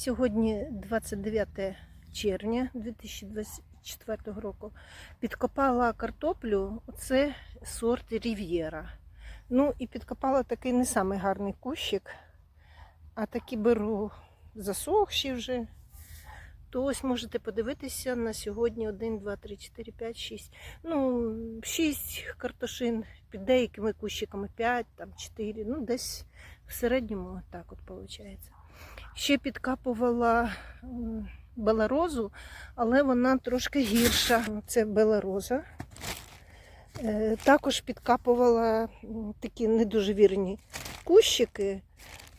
Сьогодні 29 червня 2024 року. Підкопала картоплю, це сорт Рів'єра. Ну і підкопала такий не самий гарний кущик, а такі беру засохші вже. То ось можете подивитися на сьогодні 1, 2, 3, 4, 5, 6. Ну, 6 картошин, під деякими кущиками 5, там 4, ну десь в середньому так от виходить. Ще підкапувала м, беларозу, але вона трошки гірша. Це белароза. Е, Також підкапувала такі не дуже вірні кущики,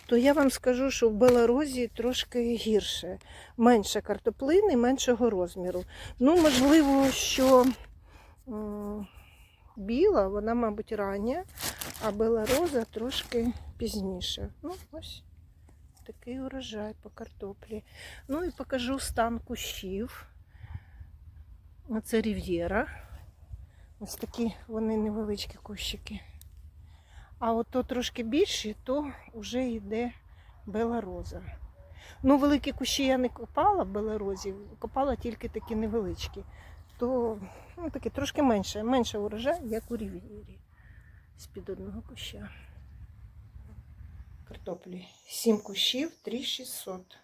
то я вам скажу, що в беларозі трошки гірше. Менше картоплини, меншого розміру. Ну, можливо, що біла, вона, мабуть, рання, а белароза трошки пізніше. Ну, ось такий урожай по картоплі. Ну і покажу стан кущів. Оце рів'єра. Ось такі вони невеличкі кущики. А от трошки більші, то вже йде белароза. Ну, великі кущі я не копала беларозі, копала тільки такі невеличкі. То ну, такі трошки менше, менше урожай, як у рів'єрі. З-під одного куща. Картоплі. 7 кущів, 3600.